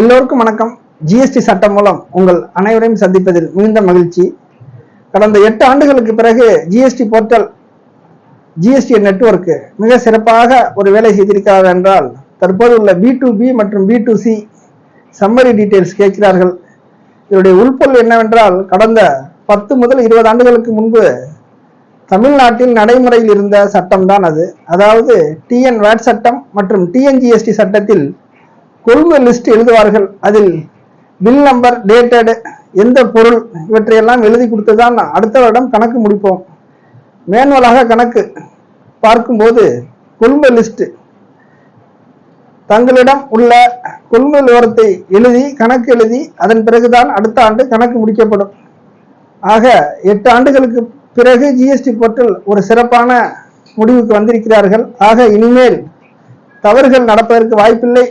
எல்லோருக்கும் வணக்கம். ஜிஎஸ்டி சட்டம் மூலம் உங்கள் அனைவரையும் சந்திப்பதில் மிகுந்த மகிழ்ச்சி. கடந்த எட்டு ஆண்டுகளுக்கு பிறகு ஜிஎஸ்டி போர்ட்டல் ஜிஎஸ்டி நெட்வொர்க் மிக சிறப்பாக ஒரு வேலை செய்திருக்கிறார் என்றால் தற்போது உள்ள பி டு பி மற்றும் B to C summary details கேட்கிறார்கள். இதனுடைய உள்பொருள் என்னவென்றால் கடந்த பத்து முதல் இருபது ஆண்டுகளுக்கு முன்பு தமிழ்நாட்டில் நடைமுறையில் இருந்த சட்டம் தான் அது. அதாவது டிஎன் வேட் சட்டம் மற்றும் டிஎன்ஜிஎஸ்டி சட்டத்தில் கொள்முதல் லிஸ்ட் எழுதுவார்கள். அதில் பில் நம்பர் டேட்டடு எந்த பொருள் இவற்றையெல்லாம் எழுதி கொடுத்துதான் அடுத்த வருடம் கணக்கு முடிப்போம். மேனுவலாக கணக்கு பார்க்கும்போது கொள்முதல் லிஸ்ட் தங்களிடம் உள்ள கொள்முதல் விவரத்தை எழுதி கணக்கு எழுதி அதன் பிறகுதான் அடுத்த ஆண்டு கணக்கு முடிக்கப்படும். ஆக எட்டு ஆண்டுகளுக்கு பிறகு ஜிஎஸ்டி போர்ட்டல் ஒரு சிறப்பான முடிவுக்கு வந்திருக்கிறார்கள். ஆக இனிமேல் தவறுகள் நடப்பதற்கு வாய்ப்பில்லை.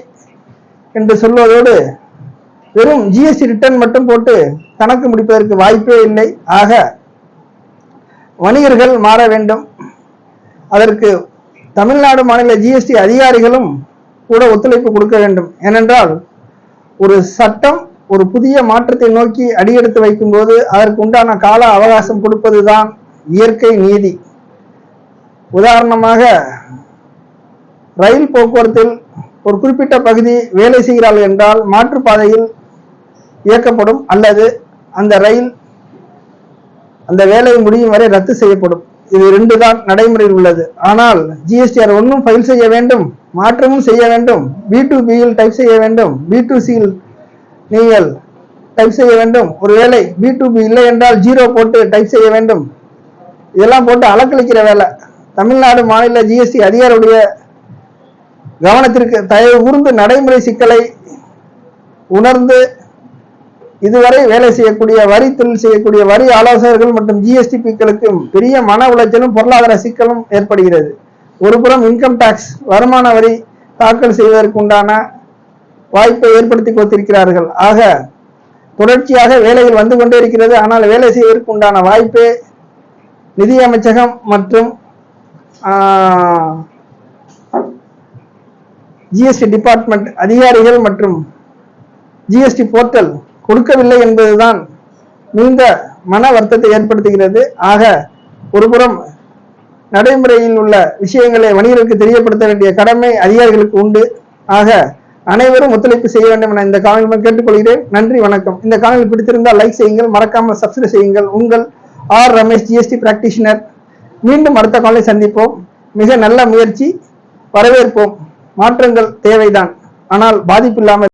என்று சொல்வதோடு வெறும் ஜிஎஸ்டி ரிட்டர்ன் மட்டும் போட்டு கணக்கு முடிப்பதற்கு வாய்ப்பே இல்லை. ஆக வணிகர்கள் மாற வேண்டும். அதற்கு தமிழ்நாடு மாநில ஜிஎஸ்டி அதிகாரிகளும் கூட ஒத்துழைப்பு கொடுக்க வேண்டும். ஏனென்றால் ஒரு சட்டம் ஒரு புதிய மாற்றத்தை நோக்கி அடியெடுத்து வைக்கும்போது அதற்கு உண்டான கால அவகாசம் கொடுப்பதுதான் இயற்கை நீதி. உதாரணமாக ரயில் போக்குவரத்தில் ஒரு குறிப்பிட்ட பகுதி வேலை செய்கிறார்கள் என்றால் மாற்றுப்பாதையில் இயக்கப்படும் அல்லது அந்த ரயில் அந்த வேலை முடியும் வரை ரத்து செய்யப்படும். இது ரெண்டு தான் நடைமுறையில் உள்ளது. ஆனால் ஜிஎஸ்டிஆர் ஒன்றும் ஃபைல் செய்ய வேண்டும் மாற்றமும் செய்ய வேண்டும் பி டு பியில் டைப் செய்ய வேண்டும் பி டு சியில் நீங்கள் டைப் செய்ய வேண்டும். ஒருவேளை பி டு பி இல்லை என்றால் ஜீரோ போட்டு டைப் செய்ய வேண்டும். இதெல்லாம் போட்டு அலக்களிக்கிற வேலை. தமிழ்நாடு மாநில ஜிஎஸ்டி அதிகாரியுடைய கவனத்திற்கு தயவு கூர்ந்து நடைமுறை சிக்கலை உணர்ந்து இதுவரை வேலை செய்யக்கூடிய வரி தொழில் செய்யக்கூடிய வரி ஆலோசகர்கள் மற்றும் ஜிஎஸ்டி பிக்களுக்கும் பெரிய மன உளைச்சலும் பொருளாதார சிக்கலும் ஏற்படுகிறது. ஒருபுறம் இன்கம் டாக்ஸ் வருமான வரி தாக்கல் செய்வதற்குண்டான வாய்ப்பை ஏற்படுத்தி கொடுத்திருக்கிறார்கள் ஆக தொடர்ச்சியாக வேலைகள் வந்து கொண்டே இருக்கிறது. ஆனால் வேலை செய்வதற்கு உண்டான வாய்ப்பே நிதியமைச்சகம் மற்றும் ஜிஎஸ்டி டிபார்ட்மெண்ட் அதிகாரிகள் மற்றும் ஜிஎஸ்டி போர்ட்டல் கொடுக்கவில்லை என்பதுதான் நீண்ட மன வருத்தத்தை ஏற்படுத்துகிறது. ஆக ஒருபுறம் நடைமுறையில் உள்ள விஷயங்களை வணிகர்களுக்கு தெரியப்படுத்த வேண்டிய கடமை அதிகாரிகளுக்கு உண்டு. ஆக அனைவரும் ஒத்துழைப்பு செய்ய வேண்டும் என இந்த காணொலி கேட்டுக்கொள்கிறேன். நன்றி வணக்கம். இந்த காணொலி பிடித்திருந்தால் லைக் செய்யுங்கள். மறக்காமல் சப்ஸ்கிரைப் செய்யுங்கள். உங்கள் ஆர் ரமேஷ் ஜிஎஸ்டி பிராக்டிஷனர் மீண்டும் அடுத்த காலை சந்திப்போம். மிக நல்ல முயற்சி. வரவேற்போம். மாற்றங்கள் தேவைதான். ஆனால் பாதிப்பு இல்லாமல்